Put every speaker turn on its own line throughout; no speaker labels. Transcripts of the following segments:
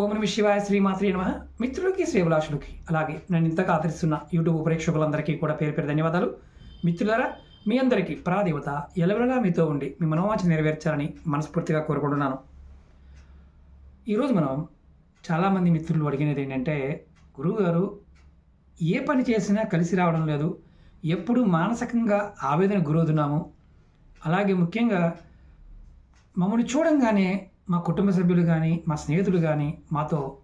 ఓం నమ శివాయ శ్రీమాత్రి నమ. మిత్రులకి శ్రీభిలాషులకి అలాగే నన్ను ఇంతగా ఆదరిస్తున్న యూట్యూబ్ ప్రేక్షకులందరికీ కూడా పేరు పేరు ధన్యవాదాలు. మిత్రులారా మీ అందరికీ ప్రాదేవత ఎలవెలలా మీతో ఉండి మీ మనోవాంఛ నెరవేర్చాలని మనస్ఫూర్తిగా కోరుకుంటున్నాను. ఈరోజు మనం చాలామంది మిత్రులు అడిగినది ఏంటంటే గురువుగారు ఏ పని చేసినా కలిసి రావడం లేదు. ఎప్పుడు మానసికంగా ఆవేదన గురవుతున్నాము. అలాగే ముఖ్యంగా మమ్మల్ని చూడంగానే మా కుటుంబ సభ్యులు కానీ మా స్నేహితులు కానీ మాతో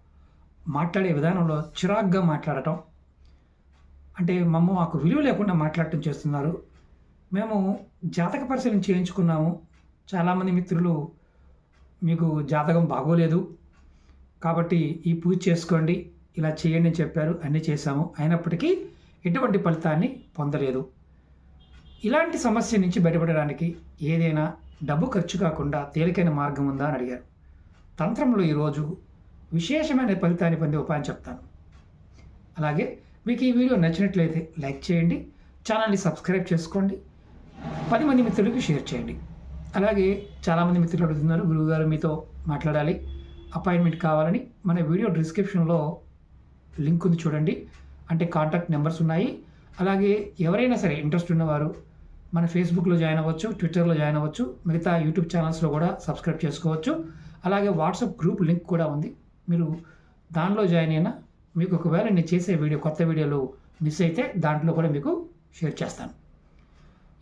మాట్లాడే విధానంలో చిరాగ్గా మాట్లాడటం. అంటే మమ్మ మాకు విలువ లేకుండా మాట్లాడటం చేస్తున్నారు. మేము జాతక పరిశీలన చేయించుకున్నాము. చాలామంది మిత్రులు మీకు జాతకం బాగోలేదు. కాబట్టి ఈ పూజ చేసుకోండి ఇలా చేయండి అని చెప్పారు. అన్నీ చేశాము. అయినప్పటికీ ఎటువంటి ఫలితాన్ని పొందలేదు. ఇలాంటి సమస్య నుంచి బయటపడడానికి ఏదైనా డబ్బు ఖర్చు కాకుండా తేలికైన మార్గం ఉందా అని అడిగారు. తంత్రంలో ఈరోజు విశేషమైన ఫలితాన్ని పొందే ఉపాయం చెప్తాను. అలాగే మీకు ఈ వీడియో నచ్చినట్లయితే లైక్ చేయండి ఛానల్ని సబ్స్క్రైబ్ చేసుకోండి పది మంది మిత్రులకి షేర్ చేయండి. అలాగే చాలామంది మిత్రులు అడుగుతున్నారు గురువుగారు మీతో మాట్లాడాలి అపాయింట్మెంట్ కావాలని. మన వీడియో డిస్క్రిప్షన్లో లింక్ ఉంది చూడండి. అంటే కాంటాక్ట్ నెంబర్స్ ఉన్నాయి. అలాగే ఎవరైనా సరే ఇంట్రెస్ట్ ఉన్నవారు మన ఫేస్బుక్లో జాయిన్ అవ్వచ్చు ట్విట్టర్లో జాయిన్ అవ్వచ్చు మిగతా యూట్యూబ్ ఛానల్స్లో కూడా సబ్స్క్రైబ్ చేసుకోవచ్చు. అలాగే వాట్సాప్ గ్రూప్ లింక్ కూడా ఉంది. మీరు దానిలో జాయిన్ అయినా మీకు ఒకవేళ నేను చేసే వీడియో కొత్త వీడియోలు మిస్ అయితే దాంట్లో కూడా మీకు షేర్ చేస్తాను.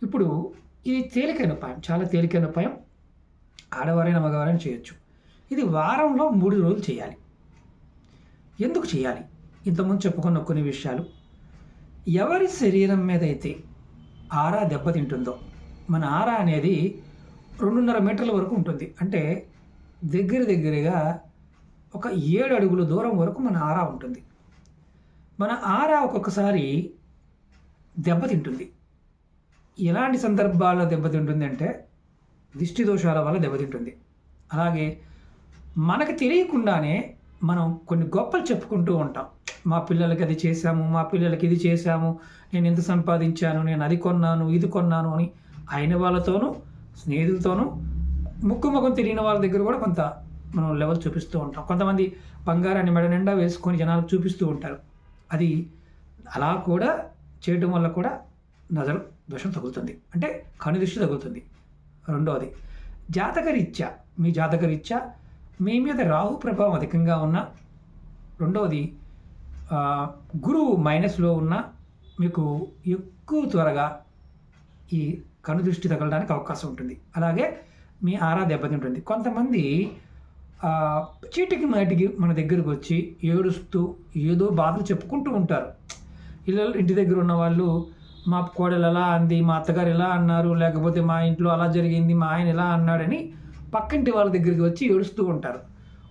ఇప్పుడు ఇది తేలికైన ఉపాయం చాలా తేలికైన ఉపాయం. ఆడవారైనా మగవారైనా చేయొచ్చు. ఇది వారంలో మూడు రోజులు చేయాలి. ఎందుకు చేయాలి? ఇంతకుముందు చెప్పుకున్న కొన్ని విషయాలు. ఎవరి శరీరం మీద అయితే ఆరా దెబ్బతింటుందో. మన ఆరా అనేది రెండున్నర మీటర్ల వరకు ఉంటుంది. అంటే దగ్గర దగ్గరగా ఒక ఏడు అడుగుల దూరం వరకు మన ఆరా ఉంటుంది. మన ఆరా ఒక్కొక్కసారి దెబ్బతింటుంది. ఎలాంటి సందర్భాల్లో దెబ్బతింటుంది అంటే దిష్టి దోషాల వల్ల దెబ్బతింటుంది. అలాగే మనకు తెలియకుండానే మనం కొన్ని గొప్పలు చెప్పుకుంటూ ఉంటాం. మా పిల్లలకి అది చేశాము మా పిల్లలకి ఇది చేశాము నేను ఎంత సంపాదించాను నేను అది కొన్నాను ఇది కొన్నాను అని అయిన వాళ్ళతోనూ స్నేహితులతోనూ ముక్కు ముఖం తెలియని వాళ్ళ దగ్గర కూడా కొంత మనం లెవెల్ చూపిస్తూ ఉంటాం. కొంతమంది బంగారాన్ని మెడ నిండా వేసుకొని జనాలకు చూపిస్తూ ఉంటారు. అది అలా కూడా చేయడం వల్ల కూడా నజరు దోషం తగులుతుంది. అంటే కనుదృష్టి తగులుతుంది. రెండవది జాతకరీత్యా మీ జాతకరీత్యా మీ మీద రాహు ప్రభావం అధికంగా ఉన్న. రెండవది గురువు మైనస్లో ఉన్న మీకు ఎక్కువ త్వరగా ఈ కను దృష్టి తగలడానికి అవకాశం ఉంటుంది. అలాగే మీ ఆరా దెబ్బతింటుంది కొంతమంది చీటికి మాటికి మన దగ్గరకు వచ్చి ఏడుస్తూ ఏదో బాధలు చెప్పుకుంటూ ఉంటారు. ఇళ్ళ ఇంటి దగ్గర ఉన్న వాళ్ళు మా కోడలు ఎలా అంది? మా అత్తగారు ఎలా అన్నారు? లేకపోతే మా ఇంట్లో అలా జరిగింది? మా ఆయన ఎలా అన్నాడని పక్కింటి వాళ్ళ దగ్గరికి వచ్చి ఏడుస్తూ ఉంటారు.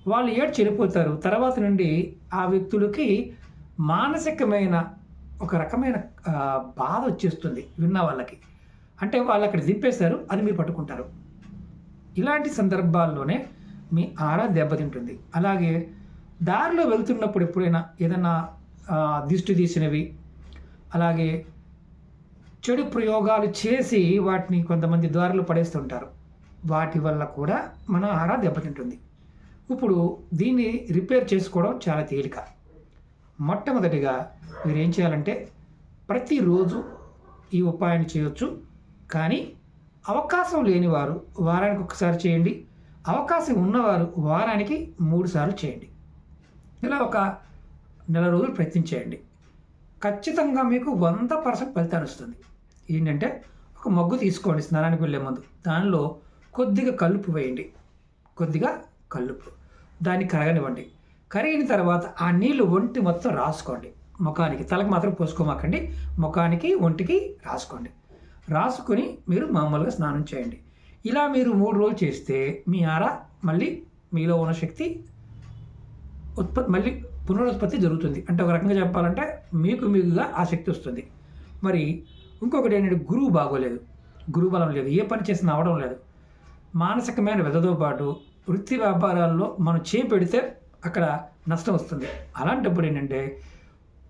వాళ్ళు ఏడు చెడిపోతారు తర్వాత నుండి ఆ వ్యక్తులకి మానసికమైన ఒక రకమైన బాధ వచ్చేస్తుంది విన్న వాళ్ళకి. అంటే వాళ్ళు అక్కడ దింపేస్తారు అది మీరు పట్టుకుంటారు. ఇలాంటి సందర్భాల్లోనే మీ ఆరా దెబ్బతింటుంది. అలాగే దారిలో వెళ్తున్నప్పుడు ఎప్పుడైనా ఏదైనా దిష్టి తీసినవి అలాగే చెడు ప్రయోగాలు చేసి వాటిని కొంతమంది దారిలో పడేస్తుంటారు. వాటి వల్ల కూడా మన ఆరా దెబ్బతింటుంది. ఇప్పుడు దీన్ని రిపేర్ చేసుకోవడం చాలా తేలిక. మొట్టమొదటిగా మీరు ఏం చేయాలంటే ప్రతిరోజు ఈ ఉపాయాన్ని చేయొచ్చు. కానీ అవకాశం లేని వారు వారానికి ఒకసారి చేయండి. అవకాశం ఉన్నవారు వారానికి మూడు సార్లు చేయండి. ఇలా ఒక నెల రోజులు ప్రయత్నించేయండి ఖచ్చితంగా మీకు వంద పర్సెంట్ ఫలితాన్ని వస్తుంది. ఏంటంటే ఒక మగ్గు తీసుకోండి స్నానానికి వెళ్ళే ముందు. దానిలో కొద్దిగా కలుపు వేయండి. కొద్దిగా కలుపు. దాన్ని కరగనివ్వండి. కరిగిన తర్వాత ఆ నీళ్ళు ఒంటి మొత్తం రాసుకోండి. ముఖానికి తలకు మాత్రం పోసుకోమాకండి. ముఖానికి ఒంటికి రాసుకోండి. రాసుకొని మీరు మామూలుగా స్నానం చేయండి. ఇలా మీరు మూడు రోజులు చేస్తే మీ ఆర మళ్ళీ మీలో ఉన్న శక్తి ఉత్పత్తి మళ్ళీ పునరుత్పత్తి జరుగుతుంది. అంటే ఒక రకంగా చెప్పాలంటే మీకు మీకుగా ఆ శక్తి వస్తుంది. మరి ఇంకొకటి ఏంటంటే గురువు బాగోలేదు. గురువు బలం లేదు. ఏ పని చేసినా అవడం లేదు. మానసికమైన వ్యధతో పాటు వృత్తి వ్యాపారాల్లో మనం చేపెడితే అక్కడ నష్టం వస్తుంది. అలాంటప్పుడు ఏంటంటే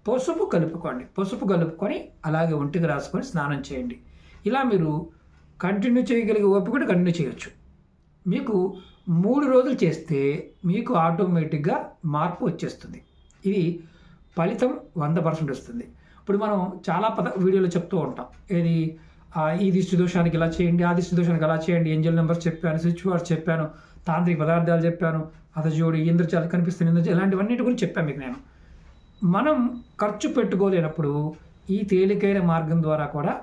పసుపు కలుపుకోండి. పసుపు కలుపుకొని అలాగే ఒంటికి రాసుకొని స్నానం చేయండి. ఇలా మీరు కంటిన్యూ చేయగలిగే ఓపిక కూడా కంటిన్యూ చేయొచ్చు. మీకు మూడు రోజులు చేస్తే మీకు ఆటోమేటిక్గా మార్పు వచ్చేస్తుంది. ఇది ఫలితం వంద పర్సెంట్ వస్తుంది. ఇప్పుడు మనం చాలా పద వీడియోలో చెప్తూ ఉంటాం. ఏది? ఈ దిష్టి దోషానికి ఇలా చేయండి ఆ దిష్టి దోషానికి అలా చేయండి ఏంజల్ నెంబర్స్ చెప్పాను స్విచ్ వర్డ్స్ చెప్పాను తాంత్రిక పదార్థాలు చెప్పాను అతజోడి ఇంద్రజాలు కనిపిస్తుంది ఇంద్రజాలు ఇలాంటివన్నిటి గురించి చెప్పాను మీకు నేను. మనం ఖర్చు పెట్టుకోలేనప్పుడు ఈ తేలికైన మార్గం ద్వారా కూడా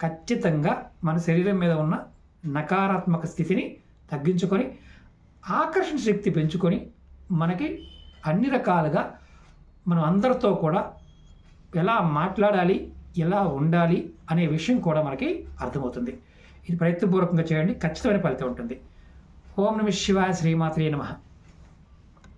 ఖచ్చితంగా మన శరీరం మీద ఉన్న నకారాత్మక స్థితిని తగ్గించుకొని ఆకర్షణ శక్తి పెంచుకొని మనకి అన్ని రకాలుగా మనం అందరితో కూడా ఎలా మాట్లాడాలి ఎలా ఉండాలి అనే విషయం కూడా మనకి అర్థమవుతుంది. ఇది ప్రయత్నపూర్వకంగా చేయండి ఖచ్చితమైన ఫలితం ఉంటుంది. ఓం నమ శివాయ శ్రీమాత్రే నమః.